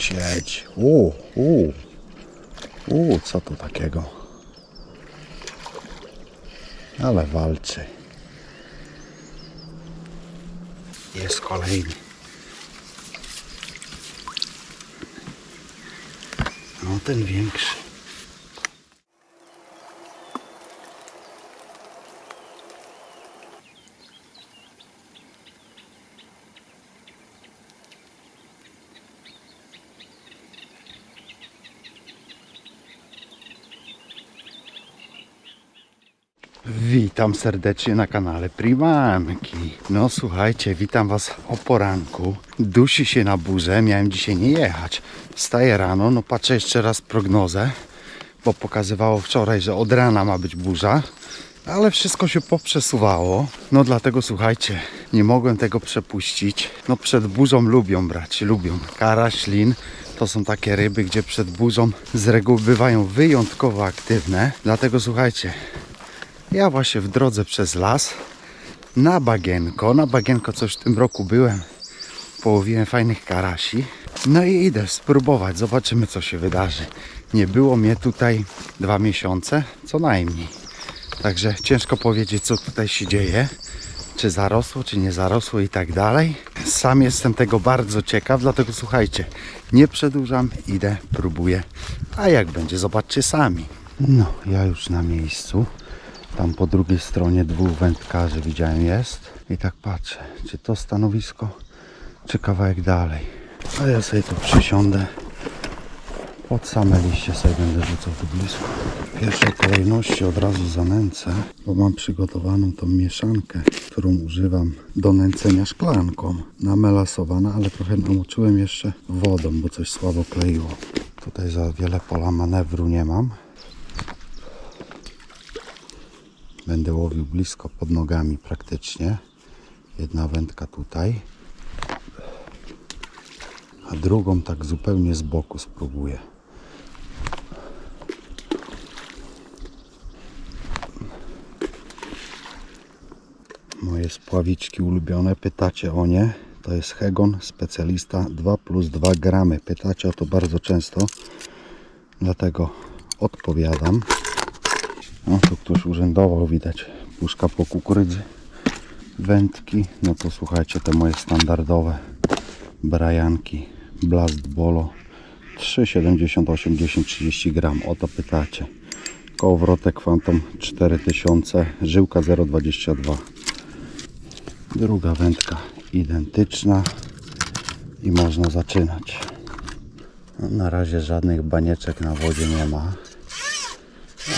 Siedź. U, u. U, co to takiego? Ale walczy. Jest kolejny. No ten większy. Witam serdecznie na kanale Primamki. No słuchajcie, witam Was o poranku. Dusi się na burzę, miałem dzisiaj nie jechać. Wstaję rano, no patrzę jeszcze raz prognozę, bo pokazywało wczoraj, że od rana ma być burza. Ale wszystko się poprzesuwało, no dlatego słuchajcie, nie mogłem tego przepuścić. No przed burzą lubią brać, lubią. Kara, ślin, to są takie ryby, gdzie przed burzą z reguły bywają wyjątkowo aktywne. Dlatego słuchajcie, ja właśnie w drodze przez las na bagienko. Na bagienko coś w tym roku byłem. Połowiłem fajnych karasi. No i idę spróbować. Zobaczymy co się wydarzy. Nie było mnie tutaj dwa miesiące, co najmniej. Także ciężko powiedzieć co tutaj się dzieje. Czy zarosło, czy nie zarosło i tak dalej. Sam jestem tego bardzo ciekaw, dlatego słuchajcie, nie przedłużam, idę, próbuję. A jak będzie, zobaczcie sami. No, ja już na miejscu. Tam po drugiej stronie dwóch wędkarzy widziałem jest. I tak patrzę, czy to stanowisko, czy kawałek dalej. A ja sobie tu przysiądę. Pod same liście sobie będę rzucał tu blisko. W pierwszej kolejności od razu zanęcę, bo mam przygotowaną tą mieszankę, którą używam do nęcenia szklanką. Namelasowana, ale trochę namoczyłem jeszcze wodą, bo coś słabo kleiło. Tutaj za wiele pola manewru nie mam. Będę łowił blisko pod nogami praktycznie. Jedna wędka tutaj. A drugą tak zupełnie z boku spróbuję. Moje spławiczki ulubione, pytacie o nie. To jest Hegon, specjalista 2 plus 2 gramy. Pytacie o to bardzo często, dlatego odpowiadam. No tu ktoś urzędował, widać. Puszka po kukurydzy. Wędki. No to słuchajcie, te moje standardowe brajanki. Blast Bolo 3,78, 10, 30 gram. O to pytacie. Kołowrotek Phantom 4000, żyłka 0,22. Druga wędka identyczna i można zaczynać. No, na razie żadnych banieczek na wodzie nie ma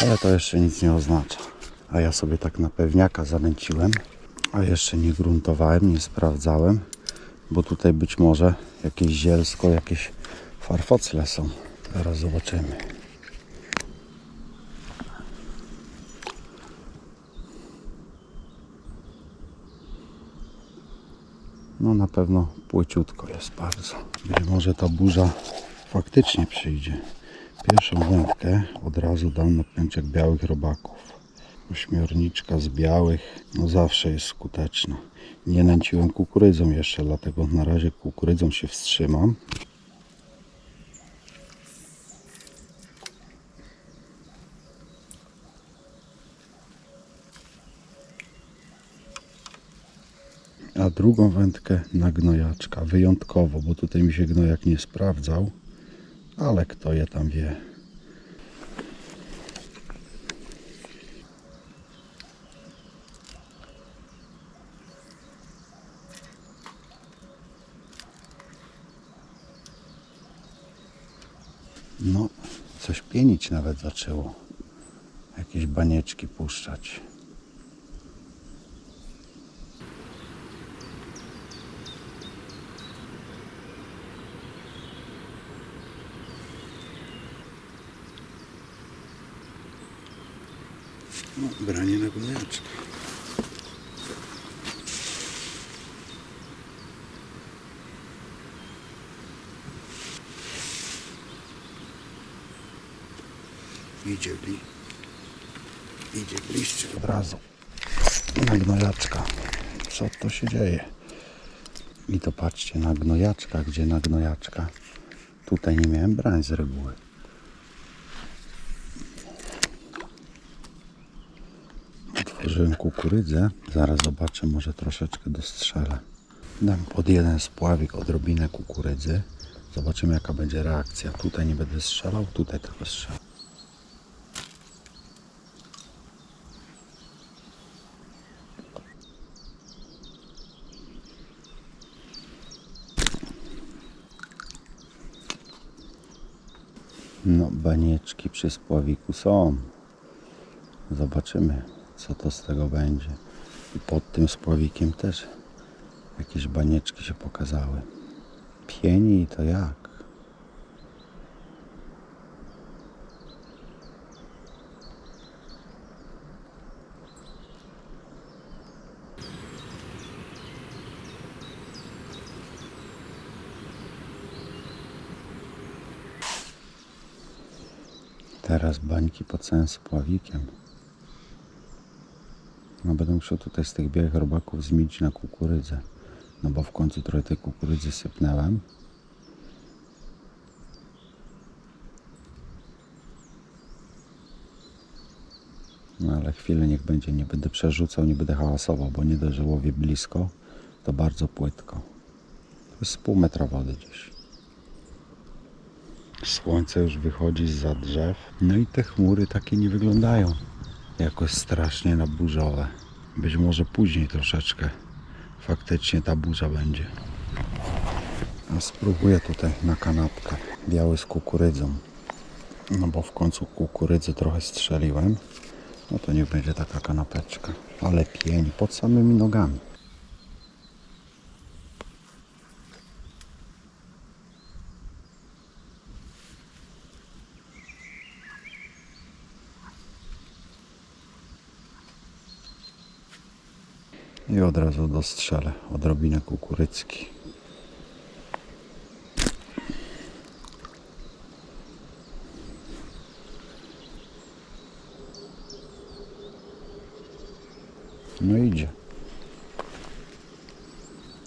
ale to jeszcze nic nie oznacza. A ja sobie tak na pewniaka zanęciłem, a jeszcze nie gruntowałem, nie sprawdzałem, bo tutaj być może jakieś zielsko, jakieś farfocle są. Teraz zobaczymy. No na pewno płyciutko jest bardzo. Być może ta burza faktycznie przyjdzie. Pierwszą wędkę od razu dam na pęczek białych robaków. Ośmiorniczka z białych no zawsze jest skuteczna. Nie nęciłem kukurydzą jeszcze, dlatego na razie kukurydzą się wstrzymam. A drugą wędkę na gnojaczka, wyjątkowo, bo tutaj mi się gnojak nie sprawdzał ale kto je tam wie. No, coś pienić nawet zaczęło. Jakieś banieczki puszczać. No, branie na gnojaczka. Idzie bli. Idzie bliżej od razu. Na gnojaczka. Co to się dzieje? I to patrzcie na gnojaczka, gdzie na gnojaczka. Tutaj nie miałem brań z reguły. Otworzyłem kukurydzę. Zaraz zobaczę, może troszeczkę dostrzelę. Dam pod jeden spławik odrobinę kukurydzy. Zobaczymy jaka będzie reakcja. Tutaj nie będę strzelał, tutaj tylko strzelę. No, banieczki przy spławiku są. Zobaczymy, co to z tego będzie. I pod tym spławikiem też jakieś banieczki się pokazały. Pieni to jak? Teraz bańki pod całym spławikiem. No będę musiał tutaj z tych białych robaków zmienić na kukurydzę. No bo w końcu trochę tej kukurydzy sypnęłem. No ale chwilę niech będzie, nie będę przerzucał, nie będę hałasował, bo nie dość, że łowię blisko, to bardzo płytko. To jest pół metra wody gdzieś. Słońce już wychodzi za drzew. No i te chmury takie nie wyglądają jakoś strasznie na burzowe. Być może później troszeczkę faktycznie ta burza będzie. A spróbuję tutaj na kanapkę. Biały z kukurydzą. No bo w końcu kukurydzy trochę strzeliłem. No to niech będzie taka kanapeczka. Ale pień pod samymi nogami. I od razu dostrzelę odrobinę kukurycki. No idzie.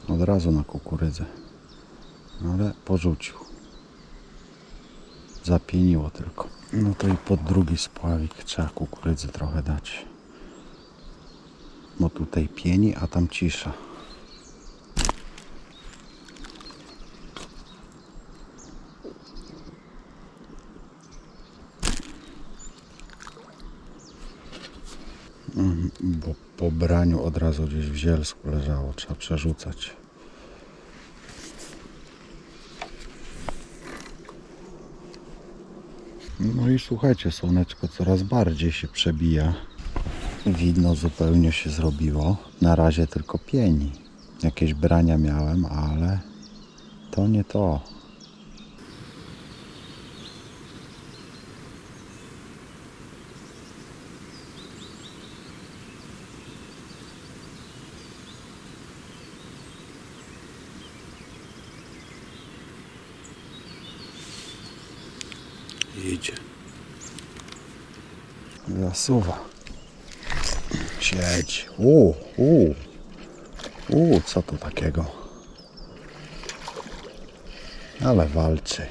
Od razu na kukurydzę. Ale porzucił. Zapieniło tylko. No to i pod drugi spławik trzeba kukurydzy trochę dać. Bo tutaj pieni, a tam cisza. Mhm, Bo po braniu od razu gdzieś w zielsku leżało, trzeba przerzucać. No i słuchajcie, słoneczko coraz bardziej się przebija. Widno zupełnie się zrobiło. Na razie tylko pieni. Jakieś brania miałem, ale to nie to. Idzie. Zasuwa. Siedź. U, u. U, co to takiego? Ale walczy.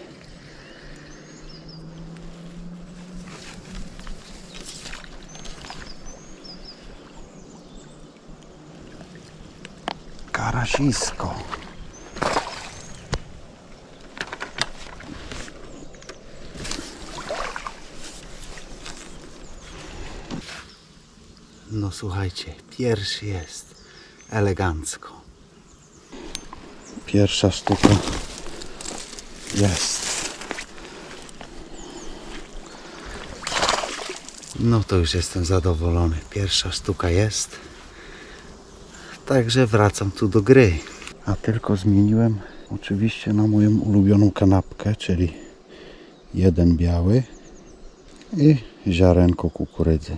Karasisko. No słuchajcie, pierwszy jest elegancko. Pierwsza sztuka jest. No to już jestem zadowolony. Pierwsza sztuka jest. Także wracam tu do gry. A tylko zmieniłem oczywiście na moją ulubioną kanapkę, czyli jeden biały i ziarenko kukurydzy.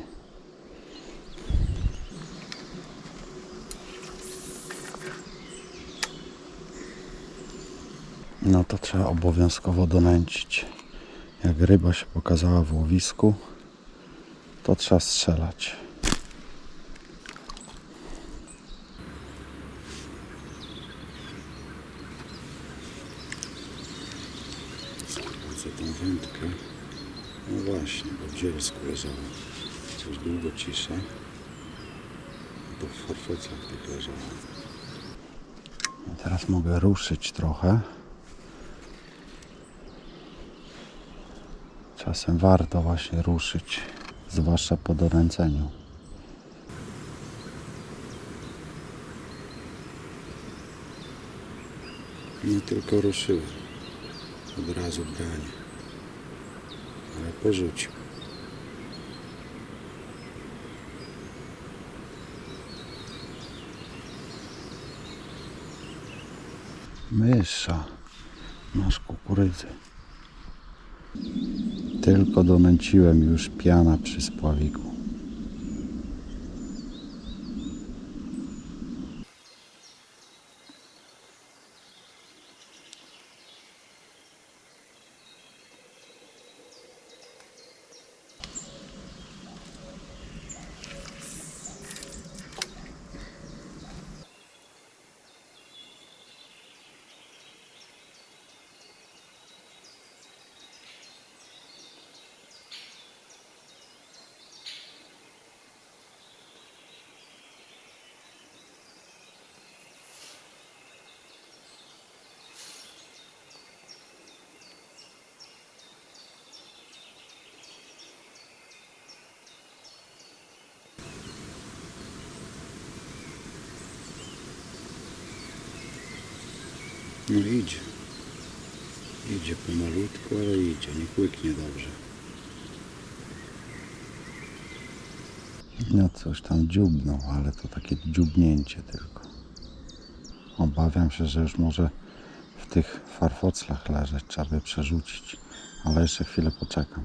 no to trzeba obowiązkowo donęcić. Jak ryba się pokazała w łowisku, to trzeba strzelać. Za tą wędkę. No właśnie, bo dzielsku leżało. Coś długo cisza. Bo w forfecach tych leżało. No teraz mogę ruszyć trochę. Czasem warto właśnie ruszyć, zwłaszcza po doręceniu. Nie tylko ruszyły. Od razu branie. Ale porzucił. Mysza. Masz kukurydzy. Tylko donęciłem już piana przy spławiku. No idzie. Idzie pomalutku, ale idzie. Nie łyknie dobrze. No coś tam dziubnął, ale to takie dziubnięcie tylko. Obawiam się, że już może w tych farfoclach leżeć. Trzeba by przerzucić. Ale jeszcze chwilę poczekam.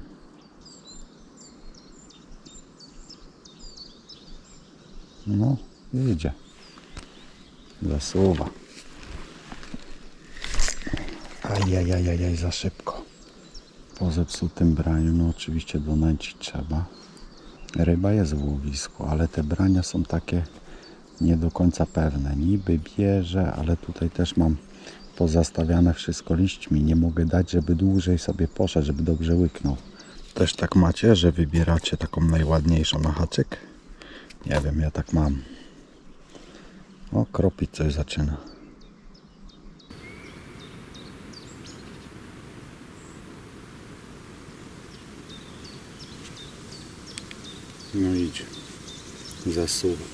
No, idzie. Zasuwa. Ajajajajaj, za szybko. Po zepsutym braniu, no oczywiście donęcić trzeba. Ryba jest w łowisku, ale te brania są takie nie do końca pewne. Niby bierze, ale tutaj też mam pozastawiane wszystko liśćmi. Nie mogę dać, żeby dłużej sobie poszedł, żeby dobrze łyknął. Też tak macie, że wybieracie taką najładniejszą na haczyk? Nie wiem, ja tak mam. O, kropić coś zaczyna. No idzie. Zasuwa.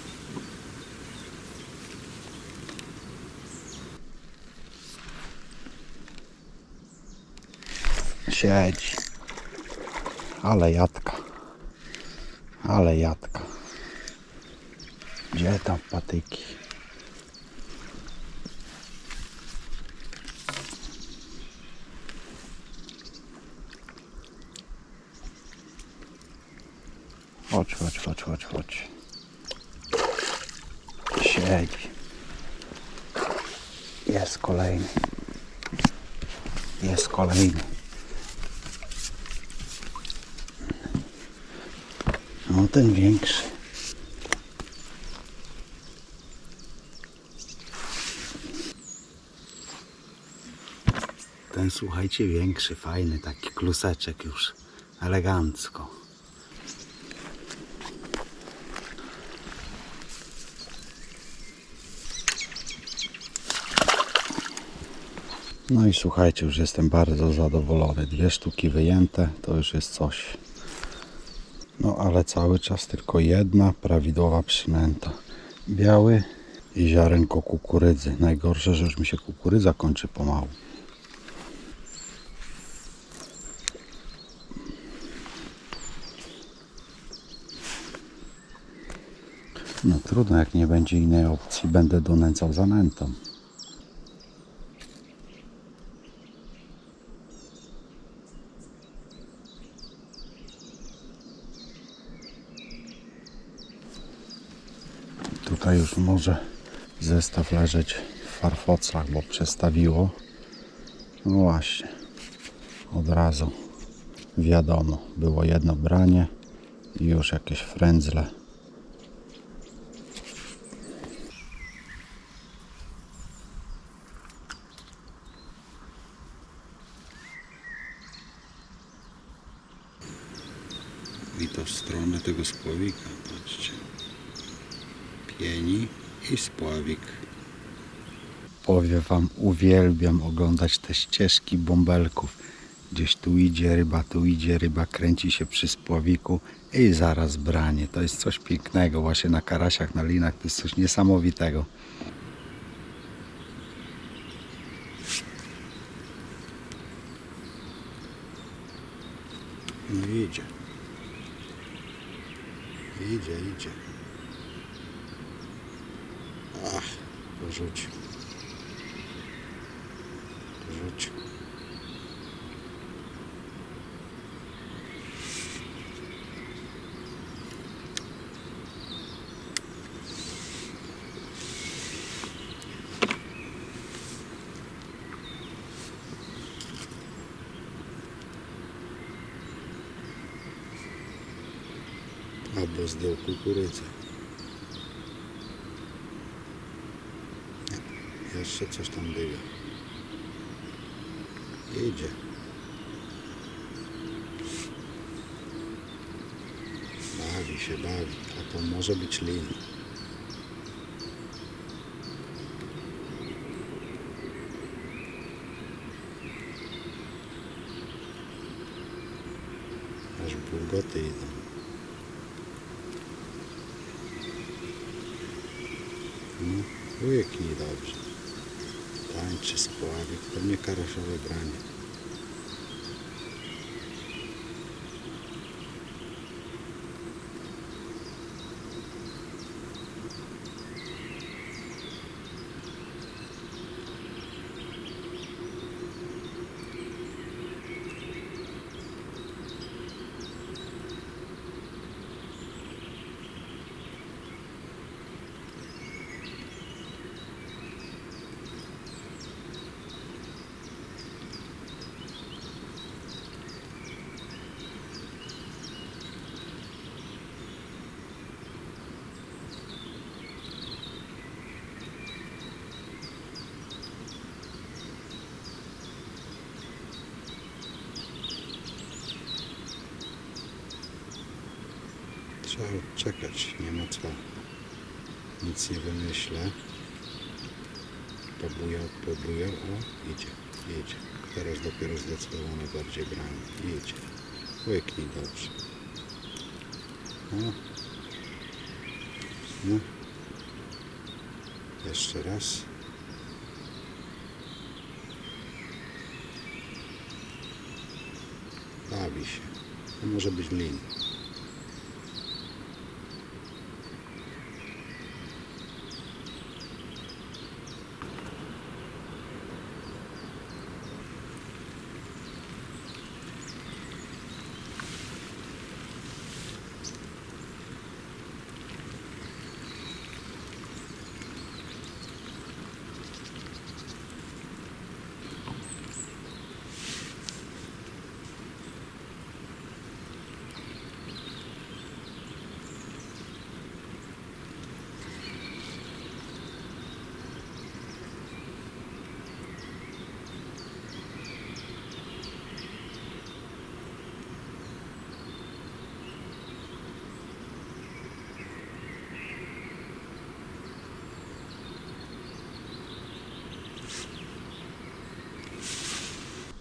Siedzi. Ale jadka. Ale jadka. Gdzie tam patyki? Chodź, chodź, chodź. Siedzi. Jest kolejny. Jest kolejny. No ten większy. Ten słuchajcie większy, fajny, taki kluseczek już. Elegancko. No i słuchajcie, już jestem bardzo zadowolony. Dwie sztuki wyjęte, to już jest coś. No ale cały czas tylko jedna prawidłowa przynęta. Biały i ziarenko kukurydzy. Najgorsze, że już mi się kukurydza kończy pomału. No trudno, jak nie będzie innej opcji, będę donęcał zanętą. Tutaj już może zestaw leżeć w farfocach, bo przestawiło. No właśnie, od razu wiadomo, było jedno branie i już jakieś frędzle. Widać stronę tego spławika. I spławik. Powiem Wam, uwielbiam oglądać te ścieżki bąbelków. Gdzieś tu idzie ryba, tu idzie ryba, kręci się przy spławiku i zaraz branie. To jest coś pięknego właśnie na karasiach, na linach. To jest coś niesamowitego. No idzie. Idzie, idzie. Porzucił. Porzucił. Albo zdjął kukurydzę. Jeszcze coś tam było. Idzie. Bawi się, bawi. A to może być lin. Aż bulgoty idą. No, łyknij dobrze. Tańczy spławik, to nie karaszowe Trzeba czekać, nie ma co. Nic nie wymyślę. Pobujał, pobujał, o, idzie, idzie. Teraz dopiero zdecydowanie bardziej branie. Idzie. Łyknij dobrze. No. No. Jeszcze raz. Bawi się. To może być lin.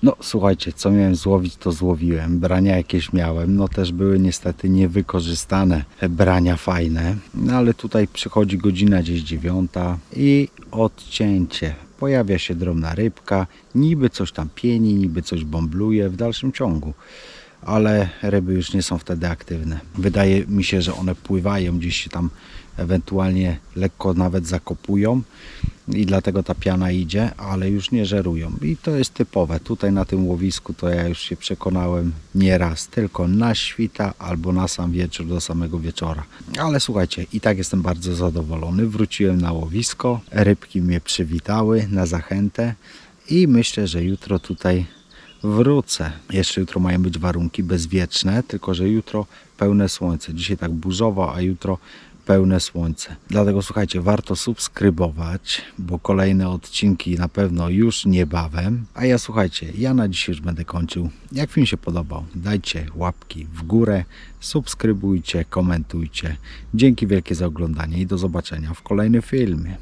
No słuchajcie, co miałem złowić, to złowiłem. Brania jakieś miałem, no też były niestety niewykorzystane brania fajne. No ale tutaj przychodzi godzina gdzieś dziewiąta i odcięcie. Pojawia się drobna rybka, niby coś tam pieni, niby coś bąbluje w dalszym ciągu. Ale ryby już nie są wtedy aktywne. Wydaje mi się, że one pływają gdzieś się tam ewentualnie lekko nawet zakopują i dlatego ta piana idzie, ale już nie żerują. I to jest typowe. Tutaj na tym łowisku to ja już się przekonałem nie raz, tylko na świta albo na sam wieczór do samego wieczora. Ale słuchajcie, i tak jestem bardzo zadowolony. Wróciłem na łowisko, rybki mnie przywitały na zachętę i myślę, że jutro tutaj wrócę. Jeszcze jutro mają być warunki bezwieczne, tylko że jutro pełne słońce. Dzisiaj tak burzowo, a jutro pełne słońce. Dlatego słuchajcie, warto subskrybować, bo kolejne odcinki na pewno już niebawem. A ja słuchajcie, ja na dzisiaj już będę kończył. Jak film się podobał, dajcie łapki w górę, subskrybujcie, komentujcie. Dzięki wielkie za oglądanie i do zobaczenia w kolejnym filmie.